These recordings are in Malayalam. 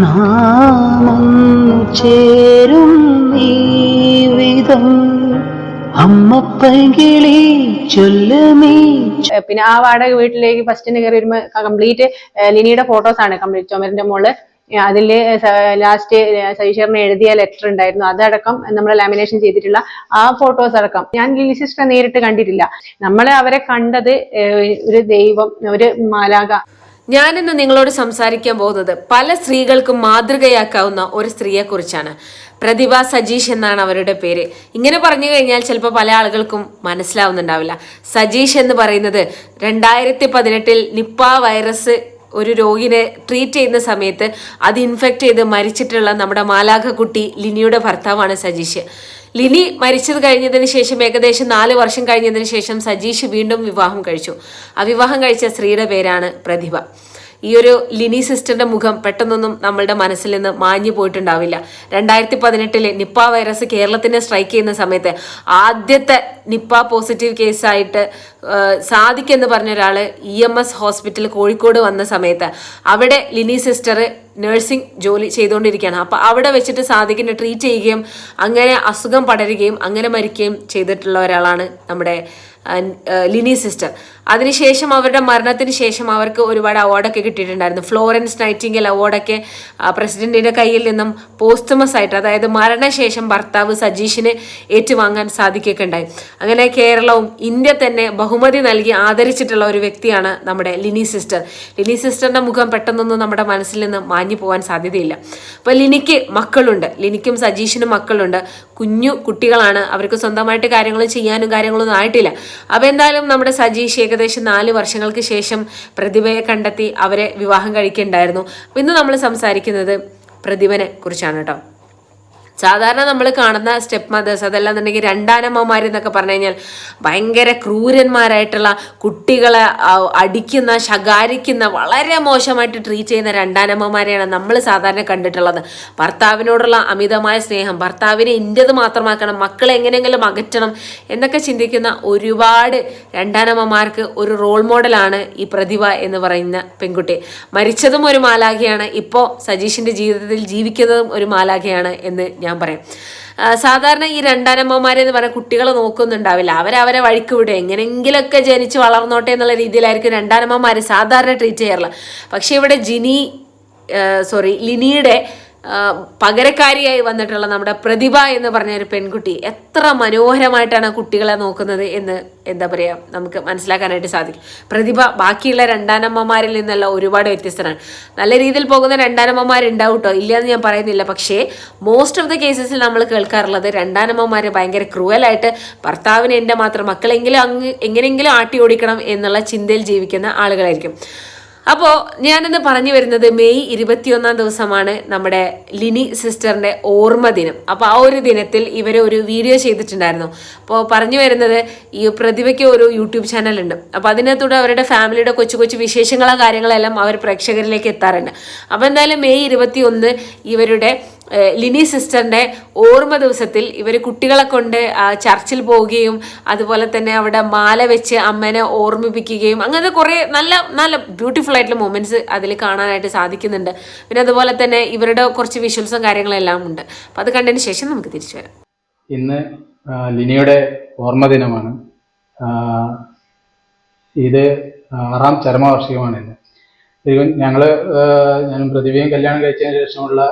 നാമൊന്നു ചേരും വിധം. പിന്നെ ആ വാടക വീട്ടിലേക്ക് ഫസ്റ്റിന് കയറി വരുമ്പോ കംപ്ലീറ്റ് ലിനിയുടെ ഫോട്ടോസ് ആണ് കംപ്ലീറ്റ് ചുമരിന്റെ മുകളിൽ അതിൽ ലാസ്റ്റ് സതീശ്വറിന് എഴുതിയ ലെറ്റർ ഉണ്ടായിരുന്നു. അതടക്കം നമ്മൾ ലാമിനേഷൻ ചെയ്തിട്ടുള്ള ആ ഫോട്ടോസ് അടക്കം. ഞാൻ ലിലി സിസ്റ്റർ നേരിട്ട് കണ്ടിട്ടില്ല. നമ്മൾ അവരെ കണ്ടത് ഒരു ദൈവം ഒരു മാലാക ഞാനിന്ന് നിങ്ങളോട് സംസാരിക്കാൻ പോകുന്നത് പല സ്ത്രീകൾക്കും മാതൃകയാക്കാവുന്ന ഒരു സ്ത്രീയെക്കുറിച്ചാണ്. പ്രതിഭ സജീഷ് എന്നാണ് അവരുടെ പേര്. ഇങ്ങനെ പറഞ്ഞു കഴിഞ്ഞാൽ ചിലപ്പോൾ പല ആളുകൾക്കും മനസ്സിലാവുന്നുണ്ടാവില്ല. സജീഷ് എന്ന് പറയുന്നത് രണ്ടായിരത്തി പതിനെട്ടിൽ നിപ്പ വൈറസ് ഒരു രോഗിനെ ട്രീറ്റ് ചെയ്യുന്ന സമയത്ത് അത് ഇൻഫെക്റ്റ് ചെയ്ത് മരിച്ചിട്ടുള്ള നമ്മുടെ മാലാഖ കുട്ടി ലിനിയുടെ ഭർത്താവാണ് സജീഷ്. ലിനി മരിച്ചത് കഴിഞ്ഞതിന് ശേഷം ഏകദേശം നാല് വർഷം കഴിഞ്ഞതിന് ശേഷം സജീഷ് വീണ്ടും വിവാഹം കഴിച്ചു. ആ വിവാഹം കഴിച്ച സ്ത്രീയുടെ പേരാണ് പ്രതിഭ. ഈ ഒരു ലിനി സിസ്റ്ററിന്റെ മുഖം പെട്ടെന്നൊന്നും നമ്മളുടെ മനസ്സിൽ നിന്ന് മാഞ്ഞു പോയിട്ടുണ്ടാവില്ല. രണ്ടായിരത്തി പതിനെട്ടിലെ നിപ്പ വൈറസ് കേരളത്തിനെ സ്ട്രൈക്ക് ചെയ്യുന്ന സമയത്ത് ആദ്യത്തെ നിപ്പ പോസിറ്റീവ് കേസായിട്ട് സാദിഖ് എന്ന് പറഞ്ഞ ഒരാൾ E M S hospital Kozhikode വന്ന സമയത്ത് അവിടെ ലിനി സിസ്റ്റർ നഴ്സിംഗ് ജോലി ചെയ്തുകൊണ്ടിരിക്കുകയാണ് അപ്പൊ അവിടെ വെച്ചിട്ട് സാദിഖിനെ ട്രീറ്റ് ചെയ്യുകയും അങ്ങനെ അസുഖം പടരുകയും അങ്ങനെ മരിക്കുകയും ചെയ്തിട്ടുള്ള ഒരാളാണ് നമ്മുടെ ലിനി സിസ്റ്റർ അതിനുശേഷം അവരുടെ മരണത്തിന് ശേഷം അവർക്ക് ഒരുപാട് അവാർഡൊക്കെ കിട്ടിയിട്ടുണ്ടായിരുന്നു. ഫ്ലോറൻസ് നൈറ്റിംഗൽ അവാർഡൊക്കെ പ്രസിഡന്റിന്റെ കയ്യിൽ നിന്നും പോസ്റ്റമസ് ആയിട്ട് അതായത് മരണശേഷം ഭർത്താവ് സജീഷിന് ഏറ്റുവാങ്ങാൻ സാധിക്കുകയൊക്കെ ഉണ്ടായി. അങ്ങനെ കേരളവും ഇന്ത്യ തന്നെ ബഹുമതി നൽകി ആദരിച്ചിട്ടുള്ള ഒരു വ്യക്തിയാണ് നമ്മുടെ ലിനി സിസ്റ്റർ. ലിനി സിസ്റ്ററിന്റെ മുഖം പെട്ടെന്നൊന്നും നമ്മുടെ മനസ്സിൽ നിന്ന് മാഞ്ഞു പോകാൻ സാധ്യതയില്ല. അപ്പോൾ ലിനിക്ക് മക്കളുണ്ട്. ലിനിക്കും സജീഷിനും മക്കളുണ്ട്. കുഞ്ഞു കുട്ടികളാണ്. അവർക്ക് സ്വന്തമായിട്ട് കാര്യങ്ങൾ ചെയ്യാനും കാര്യങ്ങളൊന്നും ആയിട്ടില്ല. അപ്പോൾ എന്തായാലും നമ്മുടെ സജീഷ് ഏകദേശം നാല് വർഷങ്ങൾക്ക് ശേഷം പ്രതിഭയെ കണ്ടെത്തി അവരെ വിവാഹം കഴിക്കുന്നുണ്ടായിരുന്നു ഇന്ന് നമ്മൾ സംസാരിക്കുന്നത് പ്രതിഭനെ കുറിച്ചാണ് കേട്ടോ. സാധാരണ നമ്മൾ കാണുന്ന സ്റ്റെപ്പ് മദേഴ്സ് അതല്ലാന്നുണ്ടെങ്കിൽ രണ്ടാനമ്മമാർ എന്നൊക്കെ പറഞ്ഞു കഴിഞ്ഞാൽ ഭയങ്കര ക്രൂരന്മാരായിട്ടുള്ള കുട്ടികളെ അടിക്കുന്ന ശകാരിക്കുന്ന വളരെ മോശമായിട്ട് ട്രീറ്റ് ചെയ്യുന്ന രണ്ടാനമ്മമാരെയാണ് നമ്മൾ സാധാരണ കണ്ടിട്ടുള്ളത്. ഭർത്താവിനോടുള്ള അമിതമായ സ്നേഹം ഭർത്താവിനെ ഇന്റത് മാത്രമാക്കണം മക്കളെ എങ്ങനെയെങ്കിലും അകറ്റണം എന്നൊക്കെ ചിന്തിക്കുന്ന ഒരുപാട് രണ്ടാനമ്മമാർക്ക് ഒരു റോൾ മോഡലാണ് ഈ പ്രതിഭ എന്ന് പറയുന്ന പെൺകുട്ടി. മരിച്ചതും ഒരു മാലാഖയാണ് ഇപ്പോൾ സജീഷിന്റെ ജീവിതത്തിൽ ജീവിക്കുന്നതും ഒരു മാലാഖയാണ് എന്ന് ഞാൻ പറയാം. സാധാരണ ഈ രണ്ടാനമ്മമാരെ എന്ന് പറഞ്ഞാൽ കുട്ടികളെ നോക്കുന്നുണ്ടാവില്ല. അവരവരെ വഴിക്ക് വിടും. എങ്ങനെങ്കിലൊക്കെ ജനിച്ച് വളർന്നോട്ടെ എന്നുള്ള രീതിയിലായിരിക്കും രണ്ടാനമ്മമാർ സാധാരണ ട്രീറ്റ് ചെയ്യാറുള്ളത്. പക്ഷേ ഇവിടെ ജിനി സോറി ലിനിയുടെ പകരക്കാരിയായി വന്നിട്ടുള്ള നമ്മുടെ പ്രതിഭ എന്ന് പറഞ്ഞ ഒരു പെൺകുട്ടി എത്ര മനോഹരമായിട്ടാണ് കുട്ടികളെ നോക്കുന്നത് എന്ന് എന്താ പറയുക നമുക്ക് മനസ്സിലാക്കാനായിട്ട് സാധിക്കും. പ്രതിഭ ബാക്കിയുള്ള രണ്ടാനമ്മമാരിൽ നിന്നല്ല ഒരുപാട് വ്യത്യസ്തനാണ് നല്ല രീതിയിൽ പോകുന്ന രണ്ടാനമ്മമാരുണ്ടാവും കേട്ടോ ഇല്ലയെന്ന് ഞാൻ പറയുന്നില്ല. പക്ഷേ മോസ്റ്റ് ഓഫ് ദ കേസസിൽ നമ്മൾ കേൾക്കാറുള്ളത് രണ്ടാനമ്മമാർ ഭയങ്കര ക്രൂവലായിട്ട് ഭർത്താവിന് എന്റെ മാത്രം മക്കളെങ്കിലും അങ്ങ് എങ്ങനെയെങ്കിലും ആട്ടി ഓടിക്കണം എന്നുള്ള ചിന്തയിൽ ജീവിക്കുന്ന ആളുകളായിരിക്കും. അപ്പോൾ ഞാനിന്ന് പറഞ്ഞു വരുന്നത് മെയ് ഇരുപത്തിയൊന്നാം ദിവസമാണ് നമ്മുടെ ലിനി സിസ്റ്ററിന്റെ ഓർമ്മ ദിനം. അപ്പോൾ ആ ഒരു ദിനത്തിൽ ഇവർ ഒരു വീഡിയോ ചെയ്തിട്ടുണ്ടായിരുന്നു. അപ്പോൾ പറഞ്ഞു വരുന്നത് ഈ പ്രതിഭയ്ക്ക് ഒരു യൂട്യൂബ് ചാനലുണ്ട് അപ്പോൾ അതിനകത്തൂടെ അവരുടെ ഫാമിലിയുടെ കൊച്ചു കൊച്ചു വിശേഷങ്ങളോ കാര്യങ്ങളെല്ലാം അവർ പ്രേക്ഷകരിലേക്ക് എത്താറുണ്ട്. അപ്പോൾ എന്തായാലും മെയ് ഇരുപത്തി ഇവരുടെ ലിനി സിസ്റ്ററിന്റെ ഓർമ്മ ദിവസത്തിൽ ഇവർ കുട്ടികളെ കൊണ്ട് ചർച്ചിൽ പോവുകയും അതുപോലെ തന്നെ അവിടെ മാല വെച്ച് അമ്മേനെ ഓർമ്മിപ്പിക്കുകയും അങ്ങനത്തെ കുറേ നല്ല നല്ല ബ്യൂട്ടിഫുൾ ആയിട്ടുള്ള മൊമെന്റ്സ് അതിൽ കാണാനായിട്ട് സാധിക്കുന്നുണ്ട്. പിന്നെ അതുപോലെ തന്നെ ഇവരുടെ കുറച്ച് വിഷ്വൽസും കാര്യങ്ങളെല്ലാം ഉണ്ട്. അപ്പം അത് കണ്ടതിന് ശേഷം നമുക്ക് തിരിച്ചു വരാം. ഇന്ന് ലിനിയുടെ ഓർമ്മ ദിനമാണ്. ഇത് ആറാം ചരമവാർഷികമാണ് ഇന്ന്. ഞങ്ങൾ ഞാൻ പ്രതിഭയും കല്യാണം കഴിച്ചതിന് ശേഷമുള്ള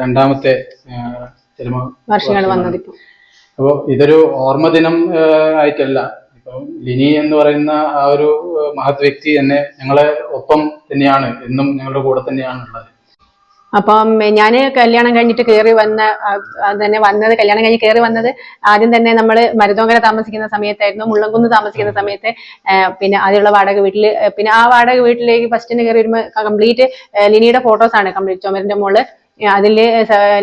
രണ്ടാമത്തെ അപ്പോ വർഷങ്ങൾ അപ്പോൾ ഇതൊരു ഓർമ്മ ദിനം ആയിട്ടല്ല. ഇപ്പം ലിനി എന്ന് പറയുന്ന ആ ഒരു മഹത് വ്യക്തി എന്നെ ഞങ്ങളെ ഒപ്പം തന്നെയാണ്. എന്നും ഞങ്ങളുടെ കൂടെ തന്നെയാണ് ഉള്ളത്. അപ്പം ഞാൻ കല്യാണം കഴിഞ്ഞിട്ട് കയറി വന്ന തന്നെ വന്നത് കല്യാണം കഴിഞ്ഞ് കയറി വന്നത് ആദ്യം തന്നെ നമ്മൾ മരുതോങ്കര താമസിക്കുന്ന സമയത്തായിരുന്നു മുള്ളംകുന്ന് താമസിക്കുന്ന സമയത്ത് പിന്നെ ആദ്യമുള്ള വാടക വീട്ടിൽ പിന്നെ ആ വാടക വീട്ടിലേക്ക് ഫസ്റ്റിന് കയറി വരുമ്പോൾ കംപ്ലീറ്റ് ലിനിയുടെ ഫോട്ടോസ് ആണ് കംപ്ലീറ്റ് ചുമരിന്റെ മുകളിൽ അതിൽ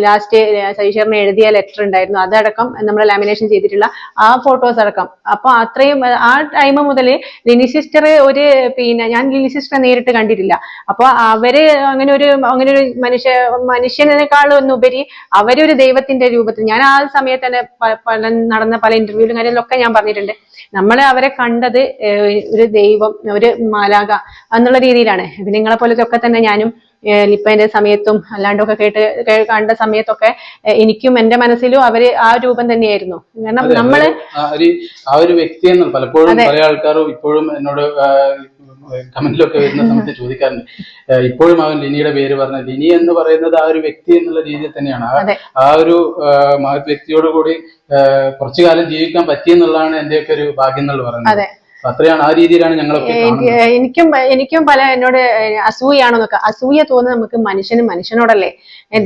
ലാസ്റ്റ് സതീശ്വറിന് എഴുതിയ ലെറ്റർ ഉണ്ടായിരുന്നു. അതടക്കം നമ്മൾ ലാമിനേഷൻ ചെയ്തിട്ടുള്ള ആ ഫോട്ടോസ് അടക്കം. അപ്പൊ അത്രയും ആ ടൈം മുതൽ ലിനി സിസ്റ്റർ ഒരു പിന്നെ ഞാൻ ലിനി സിസ്റ്ററെ നേരിട്ട് കണ്ടിട്ടില്ല. അപ്പൊ അവർ അങ്ങനെ ഒരു അങ്ങനെ ഒരു മനുഷ്യ മനുഷ്യനേക്കാളും ഒന്നുപരി അവരൊരു ദൈവത്തിന്റെ രൂപത്തിൽ ഞാൻ ആ സമയത്ത് തന്നെ പല നടന്ന പല ഇന്റർവ്യൂവിലും കാര്യങ്ങളിലൊക്കെ ഞാൻ പറഞ്ഞിട്ടുണ്ട്. നമ്മൾ അവരെ കണ്ടത് ഒരു ദൈവം ഒരു മാലാക എന്നുള്ള രീതിയിലാണ്. പിന്നെ നിങ്ങളെ പോലത്തെ ഒക്കെ തന്നെ ഞാനും ലിപ്പന്റെ സമയത്തും അല്ലാണ്ടൊക്കെ കേട്ട് കണ്ട സമയത്തൊക്കെ എനിക്കും എന്റെ മനസ്സിലും അവർ ആ രൂപം തന്നെയായിരുന്നു. കാരണം നമ്മൾ ആ ഒരു വ്യക്തി എന്ന് പലപ്പോഴും പല ആൾക്കാരും ഇപ്പോഴും എന്നോട് കമന്റിലൊക്കെ വരുന്ന സമയത്ത് ചോദിക്കാറുണ്ട്. ഇപ്പോഴും അവൻ ലിനിയുടെ പേര് പറഞ്ഞ ലിനി എന്ന് പറയുന്നത് ആ ഒരു വ്യക്തി എന്നുള്ള രീതിയിൽ തന്നെയാണ്. ആ- ഒരു മഹത് വ്യക്തിയോട് കൂടി കുറച്ചു കാലം ജീവിക്കാൻ പറ്റിയെന്നുള്ളതാണ് എന്റെയൊക്കെ ഒരു ഭാഗ്യം എന്നുള്ളത് പറയുന്നത്. അപ്പൊ അത്രയാണ് ആ രീതിയിലാണ് ഞങ്ങളൊക്കെ എനിക്കും എനിക്കും പല എന്നോട് അസൂയാണോന്നൊക്കെ അസൂയ തോന്നുന്നത് നമുക്ക് മനുഷ്യന് മനുഷ്യനോടല്ലേ?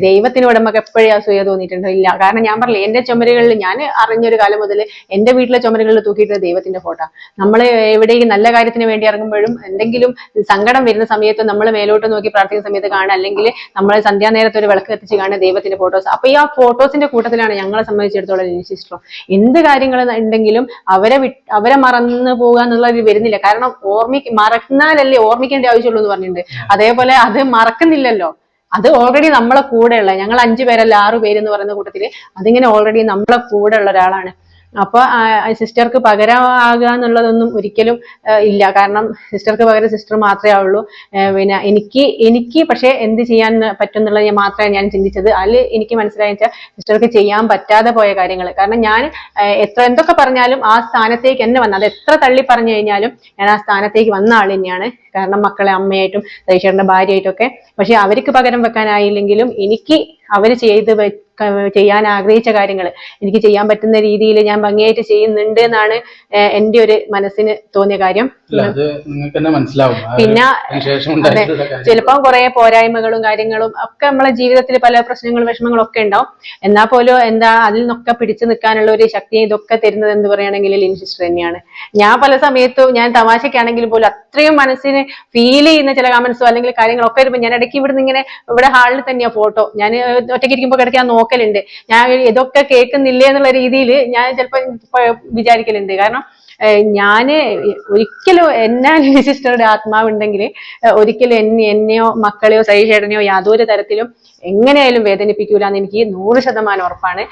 ദൈവത്തിനോട് നമുക്ക് എപ്പോഴും അസൂയ തോന്നിയിട്ടുണ്ടോ? ഇല്ല. കാരണം ഞാൻ പറഞ്ഞില്ലേ എന്റെ ചുമരുകളിൽ ഞാൻ അറിഞ്ഞൊരു കാലം മുതൽ എന്റെ വീട്ടിലെ ചുമരുകളിൽ തൂക്കിയിട്ട് ദൈവത്തിന്റെ ഫോട്ടോ. നമ്മൾ എവിടെയും നല്ല കാര്യത്തിന് വേണ്ടി ഇറങ്ങുമ്പോഴും എന്തെങ്കിലും സങ്കടം വരുന്ന സമയത്ത് നമ്മൾ മേലോട്ട് നോക്കി പ്രാർത്ഥിക്കുന്ന സമയത്ത് കാണുക അല്ലെങ്കിൽ നമ്മൾ സന്ധ്യാനേരത്തെ ഒരു വിളക്ക് എത്തിച്ച് കാണുക ദൈവത്തിന്റെ ഫോട്ടോസ്. അപ്പൊ ഈ ആ ഫോട്ടോസിന്റെ കൂട്ടത്തിലാണ് ഞങ്ങളെ സംബന്ധിച്ചിടത്തോളം എനിക്ക് ഇഷ്ടം. എന്ത് കാര്യങ്ങൾ ഉണ്ടെങ്കിലും അവരെ വിട്ട് അവരെ മറന്നു പോകുക എന്നുള്ളത് വരുന്നില്ല. കാരണം ഓർമ്മി മറന്നാലല്ലേ ഓർമ്മിക്കേണ്ട ആവശ്യമുള്ളൂ എന്ന് പറഞ്ഞിട്ടുണ്ട് അതേപോലെ അത് മറക്കുന്നില്ലല്ലോ. അത് ഓൾറെഡി നമ്മളെ കൂടെയുള്ള ഞങ്ങൾ അഞ്ചു പേരല്ല ആറു പേര് എന്ന് പറയുന്ന കൂട്ടത്തിൽ അതിങ്ങനെ ഓൾറെഡി നമ്മളെ കൂടെ ഉള്ള ഒരാളാണ്. അപ്പൊ സിസ്റ്റർക്ക് പകരമാകുക എന്നുള്ളതൊന്നും ഒരിക്കലും ഇല്ല. കാരണം സിസ്റ്റർക്ക് പകരം സിസ്റ്റർ മാത്രമേ ആവുള്ളൂ. പിന്നെ എനിക്ക് എനിക്ക് പക്ഷേ എന്ത് ചെയ്യാൻ പറ്റും എന്നുള്ളത് ഞാൻ മാത്രമേ ഞാൻ ചിന്തിച്ചത്. അതിൽ എനിക്ക് മനസ്സിലായി വെച്ചാൽ സിസ്റ്റർക്ക് ചെയ്യാൻ പറ്റാതെ പോയ കാര്യങ്ങൾ. കാരണം ഞാൻ എത്ര എന്തൊക്കെ പറഞ്ഞാലും ആ സ്ഥാനത്തേക്ക് എന്നെ വന്ന അത് എത്ര തള്ളി പറഞ്ഞു കഴിഞ്ഞാലും ഞാൻ ആ സ്ഥാനത്തേക്ക് വന്ന ആൾ തന്നെയാണ്. കാരണം മക്കളെ അമ്മയായിട്ടും സൈഷേറിന്റെ ഭാര്യയായിട്ടും ഒക്കെ. പക്ഷെ അവർക്ക് പകരം വെക്കാനായില്ലെങ്കിലും എനിക്ക് അവർ ചെയ്ത് ചെയ്യാൻ ആഗ്രഹിച്ച കാര്യങ്ങൾ എനിക്ക് ചെയ്യാൻ പറ്റുന്ന രീതിയിൽ ഞാൻ ഭംഗിയായിട്ട് ചെയ്യുന്നുണ്ട് എന്നാണ് എന്റെ എന്റെ ഒരു മനസ്സിന് തോന്നിയ കാര്യം. പിന്നെ ചിലപ്പം കുറെ പോരായ്മകളും കാര്യങ്ങളും ഒക്കെ നമ്മളെ ജീവിതത്തിൽ പല പ്രശ്നങ്ങളും വിഷമങ്ങളും ഒക്കെ ഉണ്ടാവും. എന്നാ പോലും എന്താ അതിൽ നിന്നൊക്കെ പിടിച്ചു നിൽക്കാനുള്ള ഒരു ശക്തി ഇതൊക്കെ തരുന്നത് എന്ന് പറയുകയാണെങ്കിൽ ലിൻ സിസ്റ്റർ തന്നെയാണ്. ഞാൻ പല സമയത്തും ഞാൻ തമാശക്കാണെങ്കിലും പോലും അത്രയും മനസ്സിന് ഫീൽ ചെയ്യുന്ന ചില കമന്റ്സോ അല്ലെങ്കിൽ കാര്യങ്ങളൊക്കെ വരുമ്പോൾ ഞാൻ ഇടയ്ക്ക് ഇവിടുന്ന് ഇങ്ങനെ ഇവിടെ ഹാളിൽ തന്നെയാ ഫോട്ടോ ഞാൻ ഒറ്റയ്ക്ക് ഇരിക്കുമ്പോൾ കിടക്കാൻ നോക്കലുണ്ട്. ഞാൻ ഇതൊക്കെ കേൾക്കുന്നില്ലേ എന്നുള്ള രീതിയിൽ ഞാൻ ചിലപ്പോൾ വിചാരിക്കലുണ്ട്. കാരണം ഞാൻ ഒരിക്കലും എന്നാ സിസ്റ്ററുടെ ആത്മാവുണ്ടെങ്കിൽ ഒരിക്കലും എന്നെ എന്നെയോ മക്കളെയോ സഹിചേട്ടനെയോ യാതൊരു തരത്തിലും എങ്ങനെയായാലും വേദനിപ്പിക്കൂല എന്ന് എനിക്ക് നൂറ് ശതമാനം ഉറപ്പാണ്.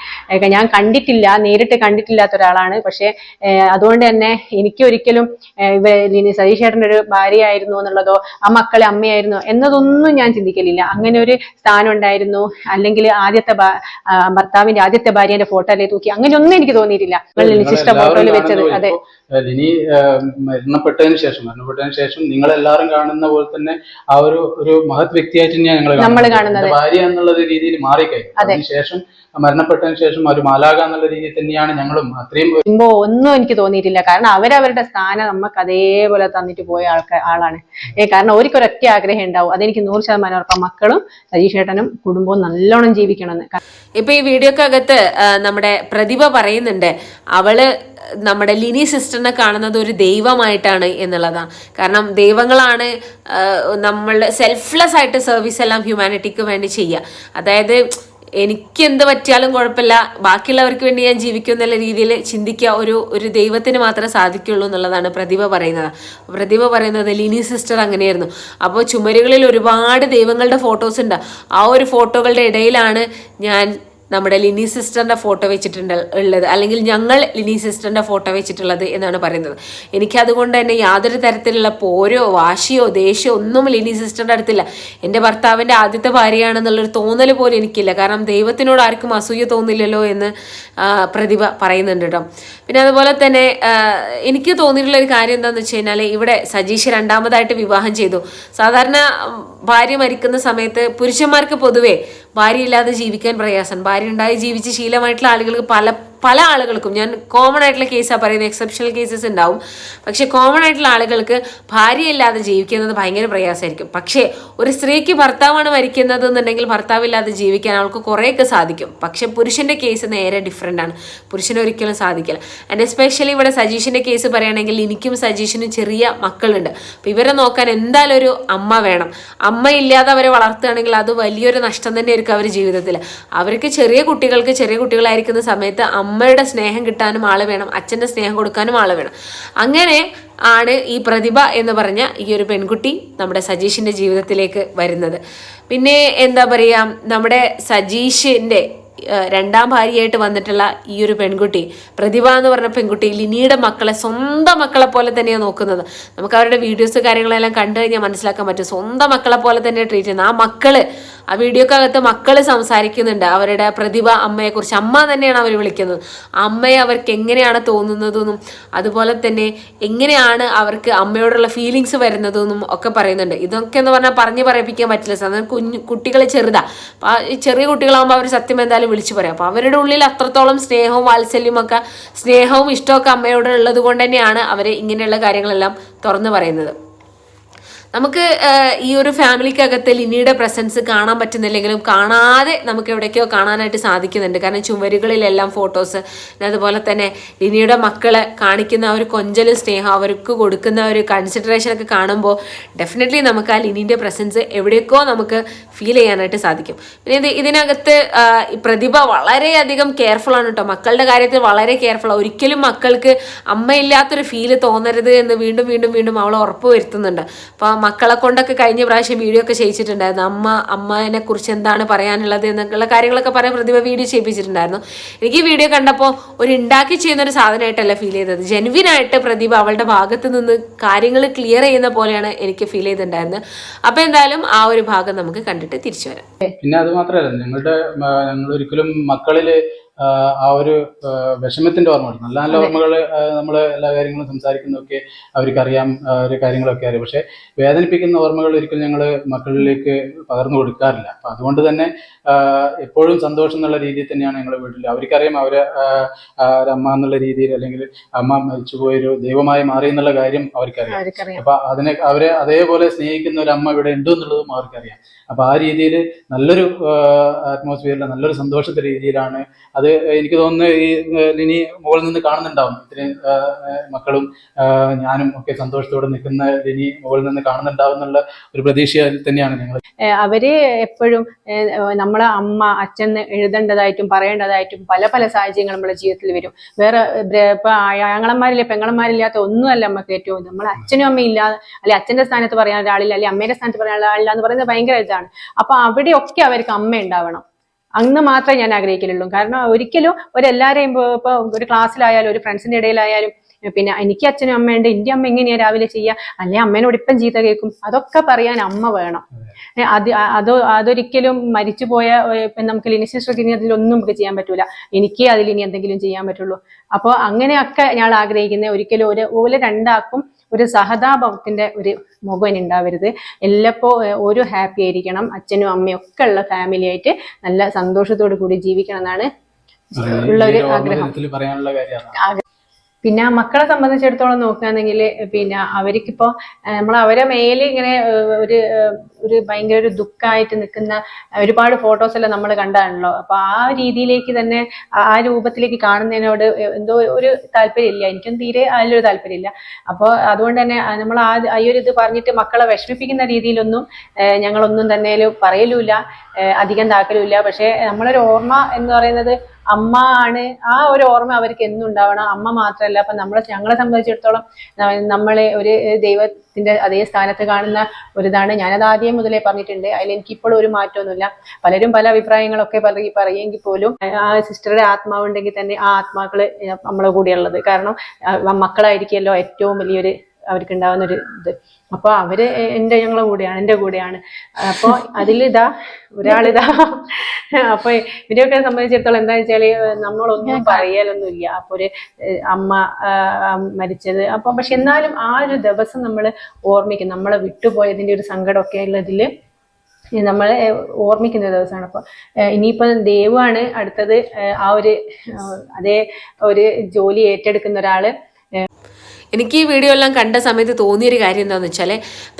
ഞാൻ കണ്ടിട്ടില്ല നേരിട്ട് കണ്ടിട്ടില്ലാത്ത ഒരാളാണ്. പക്ഷേ അതുകൊണ്ട് തന്നെ എനിക്ക് ഒരിക്കലും സതീഷ് ഒരു ഭാര്യയായിരുന്നു എന്നുള്ളതോ ആ മക്കളെ അമ്മയായിരുന്നു എന്നതൊന്നും ഞാൻ ചിന്തിക്കലില്ല. അങ്ങനെ ഒരു സ്ഥാനം ഉണ്ടായിരുന്നു അല്ലെങ്കിൽ ആദ്യത്തെ ഭർത്താവിന്റെ ആദ്യത്തെ ഭാര്യന്റെ ഫോട്ടോ അല്ലേ തൂക്കി അങ്ങനെയൊന്നും എനിക്ക് തോന്നിയിട്ടില്ല. സിസ്റ്റർ ഫോട്ടോയിൽ വെച്ചത് അതെ. ലിനി മരണപ്പെട്ടതിന് ശേഷം മരണപ്പെട്ടതിന് ശേഷം നിങ്ങളെല്ലാവരും കാണുന്ന പോലെ തന്നെ ആ ഒരു ഒരു മഹത് വ്യക്തിയായിട്ട് ഞങ്ങൾ കാണുന്നത്. ഭാര്യ എന്നുള്ള രീതിയിൽ മാറിക്കഴിഞ്ഞു. അതിനുശേഷം മരണപ്പെട്ടതിന് ശേഷം ഒരു മാലാക എന്നുള്ള രീതിയിൽ തന്നെയാണ് ഞങ്ങളും അത്രയും ഒന്നും എനിക്ക് തോന്നിയിട്ടില്ല. കാരണം അവരവരുടെ സ്ഥാനം നമുക്ക് അതേപോലെ തന്നിട്ട് പോയ ആൾക്കാർ ആളാണ്. കാരണം ഒരിക്കൊരൊറ്റ ആഗ്രഹം ഉണ്ടാവും. അതെനിക്ക് നൂറ് ശതമാനം ഉറപ്പാണ് മക്കളും സതീഷേട്ടനും കുടുംബവും നല്ലോണം ജീവിക്കണമെന്ന്. ഇപ്പൊ ഈ വീഡിയോക്കകത്ത് നമ്മുടെ പ്രതിഭ പറയുന്നുണ്ട് അവൾ നമ്മുടെ ലിനി സിസ്റ്ററിനെ കാണുന്നത് ഒരു ദൈവമായിട്ടാണ് എന്നുള്ളതാണ് കാരണം ദൈവങ്ങളാണ് നമ്മൾ സെൽഫ്ലെസ് ആയിട്ട് സർവീസ് എല്ലാം ഹ്യൂമാനിറ്റിക്ക് വേണ്ടി ചെയ്യുക. അതായത് എനിക്ക് എന്ത് പറ്റിയാലും കുഴപ്പമില്ല. ബാക്കിയുള്ളവർക്ക് വേണ്ടി ഞാൻ ജീവിക്കും എന്നുള്ള രീതിയിൽ ചിന്തിക്കുക ഒരു ഒരു ദൈവത്തിന് മാത്രമേ സാധിക്കുള്ളൂ എന്നുള്ളതാണ് പ്രതിഭ പറയുന്നത്. പ്രതിഭ പറയുന്നത് ലിനി സിസ്റ്റർ അങ്ങനെയായിരുന്നു. അപ്പോൾ ചുമരുകളിൽ ഒരുപാട് ദൈവങ്ങളുടെ ഫോട്ടോസ് ഉണ്ട്. ആ ഒരു ഫോട്ടോകളുടെ ഇടയിലാണ് ഞാൻ നമ്മുടെ ലിനി സിസ്റ്ററിന്റെ ഫോട്ടോ വെച്ചിട്ടുണ്ട് ഉള്ളത്. അല്ലെങ്കിൽ ഞങ്ങൾ ലിനി സിസ്റ്ററിന്റെ ഫോട്ടോ വെച്ചിട്ടുള്ളത് എന്നാണ് പറയുന്നത്. എനിക്കതുകൊണ്ട് തന്നെ യാതൊരു തരത്തിലുള്ള പോരോ വാശിയോ ദേഷ്യമോ ഒന്നും ലിനി സിസ്റ്ററിന്റെ അടുത്തില്ല. എന്റെ ഭർത്താവിന്റെ ആദ്യത്തെ ഭാര്യയാണെന്നുള്ളൊരു തോന്നൽ പോലും എനിക്കില്ല. കാരണം ദൈവത്തിനോട് ആർക്കും അസൂയ തോന്നില്ലല്ലോ എന്ന് പ്രതിഭ പറയുന്നുണ്ട് കേട്ടോ. പിന്നെ അതുപോലെ തന്നെ എനിക്ക് തോന്നിയിട്ടുള്ള ഒരു കാര്യം എന്താണെന്ന് വെച്ച് കഴിഞ്ഞാൽ ഇവിടെ സജീഷ് രണ്ടാമതായിട്ട് വിവാഹം ചെയ്തു. സാധാരണ ഭാര്യ മരിക്കുന്ന സമയത്ത് പുരുഷന്മാർക്ക് പൊതുവേ ഭാര്യയില്ലാതെ ജീവിക്കാൻ പ്രയാസം. ഭാര്യ ഉണ്ടായി ജീവിച്ച് ശീലമായിട്ടുള്ള ആളുകൾക്ക് പല പല ആളുകൾക്കും ഞാൻ കോമൺ ആയിട്ടുള്ള കേസാണ് പറയുന്നത് എക്സെപ്ഷണൽ കേസസ് ഉണ്ടാവും. പക്ഷെ കോമൺ ആയിട്ടുള്ള ആളുകൾക്ക് ഭാര്യയില്ലാതെ ജീവിക്കുന്നത് ഭയങ്കര പ്രയാസമായിരിക്കും. പക്ഷേ ഒരു സ്ത്രീക്ക് ഭർത്താവാണ് മരിക്കുന്നത് എന്നുണ്ടെങ്കിൽ ഭർത്താവില്ലാതെ ജീവിക്കാൻ അവൾക്ക് കുറേയൊക്കെ സാധിക്കും. പക്ഷെ പുരുഷന്റെ കേസ് നേരെ ഡിഫറെന്റ് ആണ്. പുരുഷന് ഒരിക്കലും സാധിക്കില്ല. ആൻഡ് എസ്പെഷ്യലി ഇവിടെ സജീഷിന്റെ കേസ് പറയുകയാണെങ്കിൽ എനിക്കും സജീഷിനും ചെറിയ മക്കളുണ്ട്. അപ്പോൾ ഇവരെ നോക്കാൻ എന്തായാലും ഒരു അമ്മ വേണം. അമ്മ ഇല്ലാതെ അവരെ വളർത്തുകയാണെങ്കിൽ അത് വലിയൊരു നഷ്ടം തന്നെ തന്നെയായിരിക്കും അവർ ജീവിതത്തിൽ. അവർക്ക് ചെറിയ കുട്ടികൾക്ക് ചെറിയ കുട്ടികളായിരിക്കുന്ന സമയത്ത് അമ്മയുടെ സ്നേഹം കിട്ടാനും ആൾ വേണം അച്ഛന്റെ സ്നേഹം കൊടുക്കാനും ആൾ വേണം. അങ്ങനെ ആണ് ഈ പ്രതിഭ എന്ന് പറഞ്ഞ ഈ ഒരു പെൺകുട്ടി നമ്മുടെ സജീഷിന്റെ ജീവിതത്തിലേക്ക് വരുന്നത്. പിന്നെ എന്താ പറയുക നമ്മുടെ സജീഷിന്റെ രണ്ടാം ഭാര്യയായിട്ട് വന്നിട്ടുള്ള ഈ ഒരു പെൺകുട്ടി പ്രതിഭ എന്ന് പറഞ്ഞ പെൺകുട്ടി ലിനിയുടെ മക്കളെ സ്വന്തം മക്കളെ പോലെ തന്നെയാണ് നോക്കുന്നത്. നമുക്ക് അവരുടെ വീഡിയോസ് കാര്യങ്ങളെല്ലാം കണ്ടു കഴിഞ്ഞാൽ മനസ്സിലാക്കാൻ പറ്റും. സ്വന്തം മക്കളെ പോലെ തന്നെ ട്രീറ്റ് ചെയ്യുന്നത്. ആ മക്കൾ ആ വീഡിയോക്കകത്ത് മക്കൾ സംസാരിക്കുന്നുണ്ട്. അവരുടെ പ്രതിഭ അമ്മയെക്കുറിച്ച്. അമ്മ തന്നെയാണ് അവർ വിളിക്കുന്നത്. അമ്മയെ അവർക്ക് എങ്ങനെയാണ് തോന്നുന്നതെന്നും അതുപോലെ തന്നെ എങ്ങനെയാണ് അവർക്ക് അമ്മയോടുള്ള ഫീലിങ്സ് വരുന്നതെന്നും ഒക്കെ പറയുന്നുണ്ട്. ഇതൊക്കെ എന്ന് പറഞ്ഞാൽ പറഞ്ഞു പറയിപ്പിക്കാൻ പറ്റില്ല. സാധാരണ കുഞ്ഞു കുട്ടികൾ ചെറുതാ. ചെറിയ കുട്ടികളാകുമ്പോൾ അവർ സത്യം എന്തായാലും വിളിച്ചു പറയാം. അപ്പോൾ അവരുടെ ഉള്ളിൽ അത്രത്തോളം സ്നേഹവും വാത്സല്യവും ഒക്കെ സ്നേഹവും ഇഷ്ടമൊക്കെ അമ്മയോട് ഉള്ളത് കൊണ്ട് തന്നെയാണ് അവർ ഇങ്ങനെയുള്ള കാര്യങ്ങളെല്ലാം തുറന്നു പറയുന്നത്. നമുക്ക് ഈ ഒരു ഫാമിലിക്കകത്ത് ലിനിയുടെ പ്രസൻസ് കാണാൻ പറ്റുന്നില്ലെങ്കിലും കാണാതെ നമുക്ക് എവിടേക്കോ കാണാനായിട്ട് സാധിക്കുന്നുണ്ട്. കാരണം ചുമരുകളിലെല്ലാം ഫോട്ടോസ് അതുപോലെ തന്നെ ലിനിയുടെ മക്കളെ കാണിക്കുന്ന ഒരു കൊഞ്ചലും സ്നേഹം അവർക്ക് കൊടുക്കുന്ന ഒരു കൺസിഡറേഷൻ ഒക്കെ കാണുമ്പോൾ ഡെഫിനറ്റ്ലി നമുക്ക് ആ ലിനിന്റെ പ്രസൻസ് എവിടേക്കോ നമുക്ക് ഫീൽ ചെയ്യാനായിട്ട് സാധിക്കും. പിന്നെ ഇത് ഇതിനകത്ത് പ്രതിഭ വളരെയധികം കെയർഫുൾ ആണ് കേട്ടോ. മക്കളുടെ കാര്യത്തിൽ വളരെ കെയർഫുൾ ഒരിക്കലും മക്കൾക്ക് അമ്മയില്ലാത്തൊരു ഫീൽ തോന്നരുത് എന്ന് വീണ്ടും വീണ്ടും വീണ്ടും അവൾ ഉറപ്പ് വരുത്തുന്നുണ്ട്. അപ്പോൾ മക്കളെ കൊണ്ടൊക്കെ കഴിഞ്ഞ പ്രാവശ്യം വീഡിയോ ഒക്കെ ചെയ്യിച്ചിട്ടുണ്ടായിരുന്നു. അമ്മ അമ്മേനെ കുറിച്ച് എന്താണ് പറയാനുള്ളത് എന്നൊക്കെയുള്ള കാര്യങ്ങളൊക്കെ പറയാൻ പ്രതിഭ വീഡിയോ ചെയ്യിപ്പിച്ചിട്ടുണ്ടായിരുന്നു. എനിക്ക് ഈ വീഡിയോ കണ്ടപ്പോൾ ഒരു ഉണ്ടാക്കി ചെയ്യുന്ന ഒരു സാധനമായിട്ടല്ല ഫീൽ ചെയ്തത്. ജെനുവിൻ ആയിട്ട് പ്രതിഭ അവളുടെ ഭാഗത്ത് നിന്ന് കാര്യങ്ങൾ ക്ലിയർ ചെയ്യുന്ന പോലെയാണ് എനിക്ക് ഫീൽ ചെയ്തിട്ടുണ്ടായിരുന്നത്. അപ്പോൾ എന്തായാലും ആ ഒരു ഭാഗം നമുക്ക് കണ്ടിട്ട് തിരിച്ചു വരാം. പിന്നെ അത് മാത്രമല്ല ഞങ്ങളുടെ ഞങ്ങൾ ഒരിക്കലും മക്കളിൽ ആ, ഒരു വിഷമത്തിന്റെ ഓർമ്മകൾ നല്ല നല്ല ഓർമ്മകൾ നമ്മൾ എല്ലാ കാര്യങ്ങളും സംസാരിക്കുന്നതൊക്കെ അവർക്കറിയാം അറിയാം ഒരു കാര്യങ്ങളൊക്കെ അറിയാം. പക്ഷെ വേദനിപ്പിക്കുന്ന ഓർമ്മകൾ ഒരിക്കലും ഞങ്ങൾ മക്കളിലേക്ക് പകർന്നു കൊടുക്കാറില്ല. അപ്പൊ അതുകൊണ്ട് തന്നെ എപ്പോഴും സന്തോഷം എന്നുള്ള രീതിയിൽ തന്നെയാണ് ഞങ്ങൾ വീട്ടിൽ അവർക്കറിയാം അവർ അമ്മ എന്നുള്ള രീതിയിൽ അല്ലെങ്കിൽ അമ്മ മരിച്ചുപോയൊരു ദൈവമായി മാറി എന്നുള്ള കാര്യം അവർക്കറിയാം. അപ്പൊ അതിനെ അവരെ അതേപോലെ സ്നേഹിക്കുന്ന ഒരു അമ്മ ഇവിടെ ഉണ്ട് എന്നുള്ളതും അവർക്കറിയാം. അപ്പൊ ആ രീതിയിൽ നല്ലൊരു അറ്റ്മോസ്ഫിയറിൽ നല്ലൊരു സന്തോഷത്തിന്റെ രീതിയിലാണ് അത് എനിക്ക് തോന്നുന്നു ഈ ഇനി മുകളിൽ നിന്ന് കാണുന്നുണ്ടാവും. ഇത്രയും മക്കളും ഞാനും ഒക്കെ സന്തോഷത്തോടെ നിൽക്കുന്ന ഇനി മുകളിൽ നിന്ന് കാണുന്നുണ്ടാവും എന്നുള്ള ഒരു പ്രതീക്ഷയിൽ തന്നെയാണ് ഞങ്ങൾ. അവർ എപ്പോഴും നമ്മളെ അമ്മ അച്ഛൻ എഴുതേണ്ടതായിട്ടും പറയേണ്ടതായിട്ടും പല പല സാഹചര്യങ്ങൾ നമ്മുടെ ജീവിതത്തിൽ വരും. വേറെ ഇപ്പൊ ആങ്ങളന്മാരില്ല പെങ്ങളന്മാരില്ലാത്ത ഒന്നുമല്ല നമുക്ക് ഏറ്റവും നമ്മളെ അച്ഛനും അമ്മയും ഇല്ലാതെ അല്ലെ അച്ഛന്റെ സ്ഥാനത്ത് പറയാൻ ഒരാളില്ല അല്ലെ അമ്മയുടെ സ്ഥാനത്ത് പറയാൻ ഒരാളില്ല എന്ന് പറയുന്നത് ഭയങ്കര ഇതാണ്. അപ്പൊ അവിടെയൊക്കെ അവർക്ക് അമ്മ ഉണ്ടാവണം. അന്ന് മാത്രമേ ഞാൻ ആഗ്രഹിക്കലുള്ളൂ കാരണം ഒരിക്കലും ഒരു എല്ലാവരെയും ഇപ്പൊ ഇപ്പൊ ഒരു ക്ലാസ്സിലായാലും ഒരു ഫ്രണ്ട്സിന്റെ ഇടയിലായാലും പിന്നെ എനിക്ക് അച്ഛനും അമ്മയുണ്ട് എന്റെ അമ്മ എങ്ങനെയാണ് രാവിലെ ചെയ്യുക? അല്ലെ അമ്മേനോട് ഇപ്പം ചീത്ത കേൾക്കും. അതൊക്കെ പറയാൻ അമ്മ വേണം. അത്. അതോ അതൊരിക്കലും മരിച്ചു പോയ ഇപ്പം നമുക്ക് ലിനിശ്രീ അതിലൊന്നും നമുക്ക് ചെയ്യാൻ പറ്റൂല. എനിക്ക് അതിൽ ഇനി എന്തെങ്കിലും ചെയ്യാൻ പറ്റുള്ളൂ. അപ്പോൾ അങ്ങനെയൊക്കെ ഞാൻ ആഗ്രഹിക്കുന്നത് ഒരിക്കലും ഒരു ഓല രണ്ടാക്കും ഒരു സഹതാപത്തിന്റെ ഒരു മുഖം ഉണ്ടാവരുത് എല്ലപ്പോ ഒരു ഹാപ്പി ആയിരിക്കണം. അച്ഛനും അമ്മയും ഒക്കെ ഉള്ള ഫാമിലി ആയിട്ട് നല്ല സന്തോഷത്തോടു കൂടി ജീവിക്കണം എന്നാണ് ഉള്ള ഒരു ആഗ്രഹം. പിന്നെ മക്കളെ സംബന്ധിച്ചിടത്തോളം നോക്കുകയാണെങ്കിൽ പിന്നെ അവർക്കിപ്പോൾ നമ്മൾ അവരെ മേലെ ഇങ്ങനെ ഒരു ഒരു ഭയങ്കര ഒരു ദുഃഖമായിട്ട് നിൽക്കുന്ന ഒരുപാട് ഫോട്ടോസ് എല്ലാം നമ്മൾ കണ്ടാണല്ലോ. അപ്പൊ ആ രീതിയിലേക്ക് തന്നെ ആ- രൂപത്തിലേക്ക് കാണുന്നതിനോട് എന്തോ ഒരു താല്പര്യമില്ല. എനിക്കും തീരെ അതിലൊരു താല്പര്യമില്ല. അപ്പോൾ അതുകൊണ്ട് തന്നെ നമ്മൾ ആ ഈ ഒരു ഇത് പറഞ്ഞിട്ട് മക്കളെ വിഷമിപ്പിക്കുന്ന രീതിയിലൊന്നും ഞങ്ങളൊന്നും തന്നെ പറയലുമില്ല. അധികം താക്കലുമില്ല പക്ഷെ നമ്മളൊരു ഓർമ്മ എന്ന് പറയുന്നത് അമ്മ ആണ്. ആ ഒരു ഓർമ്മ അവർക്ക് എന്നും ഉണ്ടാവണം. അമ്മ മാത്രമല്ല അപ്പൊ നമ്മളെ ഞങ്ങളെ സംബന്ധിച്ചിടത്തോളം നമ്മളെ ഒരു ദൈവത്തിന്റെ അതേ സ്ഥാനത്ത് കാണുന്ന ഒരിതാണ്. ഞാനത് ആദ്യം മുതലേ പറഞ്ഞിട്ടുണ്ട്. അതിൽ എനിക്ക് ഇപ്പോഴും ഒരു മാറ്റമൊന്നുമില്ല. പലരും പല അഭിപ്രായങ്ങളൊക്കെ പറയും പറയുമെങ്കിൽ പോലും ആ സിസ്റ്ററുടെ ആത്മാവ് ഉണ്ടെങ്കിൽ തന്നെ ആ ആത്മാക്കൾ നമ്മളെ കൂടെയുള്ളത്. കാരണം മക്കളായിരിക്കുമല്ലോ ഏറ്റവും വലിയൊരു അവർക്ക് ഉണ്ടാവുന്ന ഒരു ഇത്. അപ്പൊ അവർ എന്റെ ഞങ്ങളെ കൂടെയാണ് എന്റെ കൂടെയാണ്. അപ്പൊ അതിലിതാ ഒരാളിതാ. അപ്പൊ ഇവരെയൊക്കെ സംബന്ധിച്ചിടത്തോളം എന്താ വെച്ചാൽ നമ്മളൊന്നും പറയലൊന്നുമില്ല. അപ്പൊ ഒരു അമ്മ മരിച്ചത്. അപ്പൊ പക്ഷെ എന്നാലും ആ ഒരു ദിവസം നമ്മൾ ഓർമ്മിക്കും. നമ്മളെ വിട്ടുപോയതിന്റെ ഒരു സങ്കടമൊക്കെ ഉള്ളതിൽ നമ്മൾ ഓർമ്മിക്കുന്ന ദിവസമാണ്. അപ്പൊ ഇനിയിപ്പം ദേവാണ് ദൈവമാണ് അടുത്തത് ആ ഒരു അതേ ഒരു ജോലി ഏറ്റെടുക്കുന്ന ഒരാൾ എനിക്ക് ഈ വീഡിയോ എല്ലാം കണ്ട സമയത്ത് തോന്നിയൊരു കാര്യം എന്താണെന്ന് വെച്ചാൽ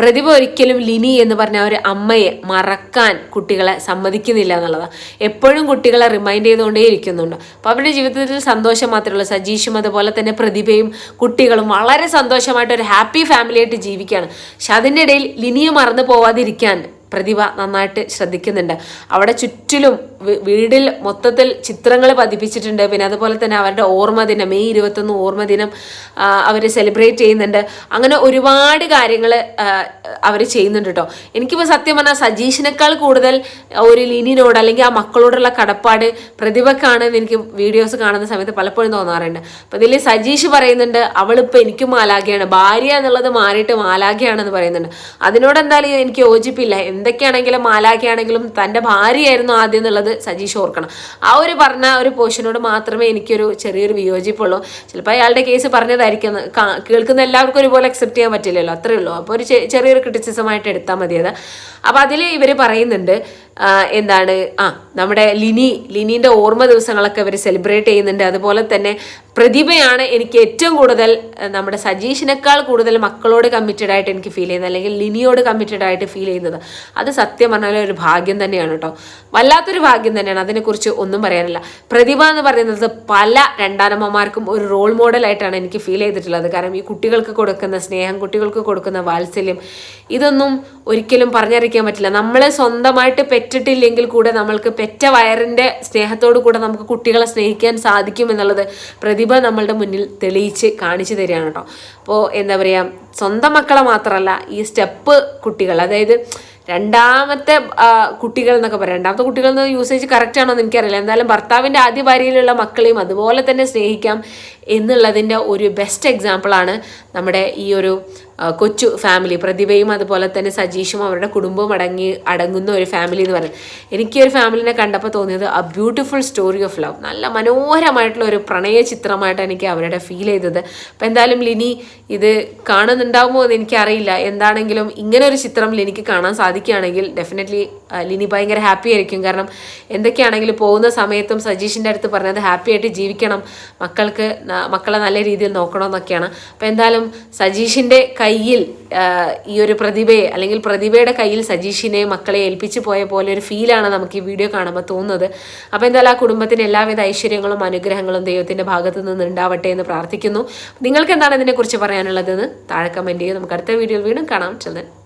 പ്രതിഭ ഒരിക്കലും ലിനി എന്ന് പറഞ്ഞ ഒരു അമ്മയെ മറക്കാൻ കുട്ടികളെ സമ്മതിക്കുന്നില്ല എന്നുള്ളതാണ് എപ്പോഴും കുട്ടികളെ റിമൈൻഡ് ചെയ്തുകൊണ്ടേ ഇരിക്കുന്നുണ്ട്. അപ്പോൾ അവരുടെ ജീവിതത്തിൽ സന്തോഷം മാത്രമേ ഉള്ളൂ. സജീഷും അതുപോലെ തന്നെ പ്രതിഭയും കുട്ടികളും വളരെ സന്തോഷമായിട്ട് ഒരു ഹാപ്പി ഫാമിലിയായിട്ട് ജീവിക്കുകയാണ്. പക്ഷെ അതിന്റെ ഇടയിൽ ലിനിയെ മറന്നു പോവാതിരിക്കാൻ പ്രതിഭ നന്നായിട്ട് ശ്രദ്ധിക്കുന്നുണ്ട്. അവിടെ ചുറ്റിലും വീടിൽ മൊത്തത്തിൽ ചിത്രങ്ങൾ പതിപ്പിച്ചിട്ടുണ്ട്. പിന്നെ അതുപോലെ തന്നെ അവരുടെ ഓർമ്മ ദിനം മെയ് ഇരുപത്തൊന്ന് ഓർമ്മ ദിനം അവർ സെലിബ്രേറ്റ് ചെയ്യുന്നുണ്ട്. അങ്ങനെ ഒരുപാട് കാര്യങ്ങൾ അവർ ചെയ്യുന്നുണ്ട് കേട്ടോ. എനിക്കിപ്പോൾ സത്യം പറഞ്ഞാൽ സജീഷിനേക്കാൾ കൂടുതൽ ഒരു ലിനിനോട് അല്ലെങ്കിൽ ആ മക്കളോടുള്ള കടപ്പാട് പ്രതിഭക്കാണ് എനിക്ക് വീഡിയോസ് കാണുന്ന സമയത്ത് പലപ്പോഴും തോന്നാറുണ്ട്. അപ്പം ഇതിൽ സജീഷ് പറയുന്നുണ്ട് അവളിപ്പോൾ എനിക്കും മാലാഖയാണ്. ഭാര്യ എന്നുള്ളത് മാറിയിട്ട് മാലാഖയാണെന്ന് പറയുന്നുണ്ട്. അതിനോട് എന്തായാലും എനിക്ക് യോജിപ്പില്ല. എന്തൊക്കെയാണെങ്കിലും മാലാഖയാണെങ്കിലും തന്റെ ഭാര്യയായിരുന്നു ആദ്യം എന്നുള്ളത് സജീഷ് ഓർക്കണം. ആ ഒരു പറഞ്ഞ ഒരു പോഷനോട് മാത്രമേ എനിക്കൊരു ചെറിയൊരു വിയോജിപ്പുള്ളൂ. ചിലപ്പോൾ അയാളുടെ കേസ് പറഞ്ഞതായിരിക്കും. കേൾക്കുന്ന എല്ലാവർക്കും ഒരുപോലെ അക്സെപ്റ്റ് ചെയ്യാൻ പറ്റില്ലല്ലോ. അത്രേ ഉള്ളൂ. അപ്പോൾ ഒരു ചെറിയൊരു ക്രിറ്റിസിസമായിട്ട് എടുത്താൽ മതി അത് അപ്പോൾ അതിൽ ഇവർ പറയുന്നുണ്ട് എന്താണ്? ആ നമ്മുടെ ലിനി ലിനിന്റെ ഓർമ്മ ദിവസങ്ങളൊക്കെ ഇവർ സെലിബ്രേറ്റ് ചെയ്യുന്നുണ്ട്. അതുപോലെ തന്നെ പ്രതിഭയാണ് എനിക്ക് ഏറ്റവും കൂടുതൽ നമ്മുടെ സജീഷിനേക്കാൾ കൂടുതൽ മക്കളോട് കമ്മിറ്റഡ് ആയിട്ട് എനിക്ക് ഫീൽ ചെയ്യുന്നത്. അല്ലെങ്കിൽ ലിനിയോട് കമ്മിറ്റഡ് ആയിട്ട് ഫീൽ ചെയ്യുന്നത്. അത് സത്യം പറഞ്ഞാൽ ഒരു ഭാഗ്യം തന്നെയാണ് കേട്ടോ വല്ലാത്തൊരു ഭാഗ്യം തന്നെയാണ്. അതിനെക്കുറിച്ച് ഒന്നും പറയാനില്ല. പ്രതിഭ എന്ന് പറയുന്നത് പല രണ്ടാനമ്മമാർക്കും ഒരു റോൾ മോഡലായിട്ടാണ് എനിക്ക് ഫീൽ ചെയ്തിട്ടുള്ളത്. കാരണം ഈ കുട്ടികൾക്ക് കൊടുക്കുന്ന സ്നേഹം കുട്ടികൾക്ക് കൊടുക്കുന്ന വാത്സല്യം ഇതൊന്നും ഒരിക്കലും പറഞ്ഞറിയിക്കാൻ പറ്റില്ല. നമ്മളെ സ്വന്തമായിട്ട് പെറ്റിട്ടില്ലെങ്കിൽ കൂടെ നമ്മൾക്ക് പെറ്റ വയറിന്റെ സ്നേഹത്തോടു കൂടെ നമുക്ക് കുട്ടികളെ സ്നേഹിക്കാൻ സാധിക്കും എന്നുള്ളത് പ്രതിഭ നമ്മളുടെ മുന്നിൽ തെളിയിച്ച് കാണിച്ചു തരികയാണ് കേട്ടോ. അപ്പോൾ എന്താ പറയുക സ്വന്തം മക്കളെ മാത്രമല്ല ഈ സ്റ്റെപ്പ് കുട്ടികൾ അതായത് രണ്ടാമത്തെ കുട്ടികൾ എന്നൊക്കെ പറയാം. രണ്ടാമത്തെ കുട്ടികൾ എന്ന യൂസേജ് കറക്റ്റ് ആണോ എന്ന് എനിക്കറിയില്ല. എന്തായാലും ഭർത്താവിന്റെ ആദ്യ ഭാര്യയിലുള്ള മക്കളെയും അതുപോലെ തന്നെ സ്നേഹിക്കാം എന്നുള്ളതിന്റെ ഒരു ബെസ്റ്റ് എക്സാമ്പിളാണ് നമ്മുടെ ഈ ഒരു കൊച്ചു ഫാമിലി പ്രതിഭയും അതുപോലെ തന്നെ സജീഷും അവരുടെ കുടുംബവും അടങ്ങി അടങ്ങുന്ന ഒരു ഫാമിലി എന്ന് പറയുന്നത്. എനിക്ക് ഒരു ഫാമിലിനെ കണ്ടപ്പോൾ തോന്നിയത് a beautiful story of love നല്ല മനോഹരമായിട്ടുള്ള ഒരു പ്രണയ ചിത്രമായിട്ട് എനിക്ക് അവരുടെ ഫീൽ ചെയ്തത്. അപ്പം എന്തായാലും ലിനി ഇത് കാണുന്നുണ്ടാവുമോ എന്ന് എനിക്കറിയില്ല. എന്താണെങ്കിലും ഇങ്ങനെ ഒരു ചിത്രം ലിനിക്ക് കാണാൻ സാധിക്കുകയാണെങ്കിൽ ഡെഫിനറ്റ്ലി ലിനി ഭയങ്കര ഹാപ്പി ആയിരിക്കും. കാരണം എന്തൊക്കെയാണെങ്കിലും പോകുന്ന സമയത്തും സജീഷിന്റെ അടുത്ത് പറഞ്ഞത് ഹാപ്പി ആയിട്ട് ജീവിക്കണം. മക്കൾക്ക് മക്കളെ നല്ല രീതിയിൽ നോക്കണമെന്നൊക്കെയാണ്. അപ്പം എന്തായാലും സജീഷിന്റെ കയ്യിൽ ഈ ഒരു പ്രതിഭയെ അല്ലെങ്കിൽ പ്രതിഭയുടെ കയ്യിൽ സജീഷിനെ മക്കളെ ഏൽപ്പിച്ചു പോയ പോലെ ഒരു ഫീലാണ് നമുക്ക് ഈ വീഡിയോ കാണുമ്പോൾ തോന്നുന്നത്. അപ്പോൾ എന്തായാലും ആ കുടുംബത്തിന് എല്ലാവിധ ഐശ്വര്യങ്ങളും അനുഗ്രഹങ്ങളും ദൈവത്തിന്റെ ഭാഗത്തു നിന്ന് ഉണ്ടാവട്ടെ എന്ന് പ്രാർത്ഥിക്കുന്നു. നിങ്ങൾക്ക് എന്താണ് ഇതിനെക്കുറിച്ച് പറയാനുള്ളതെന്ന് താഴെ കമന്റ് ചെയ്യുക നമുക്ക് അടുത്ത വീഡിയോയിൽ വീണ്ടും കാണാം. ചെന്നൻ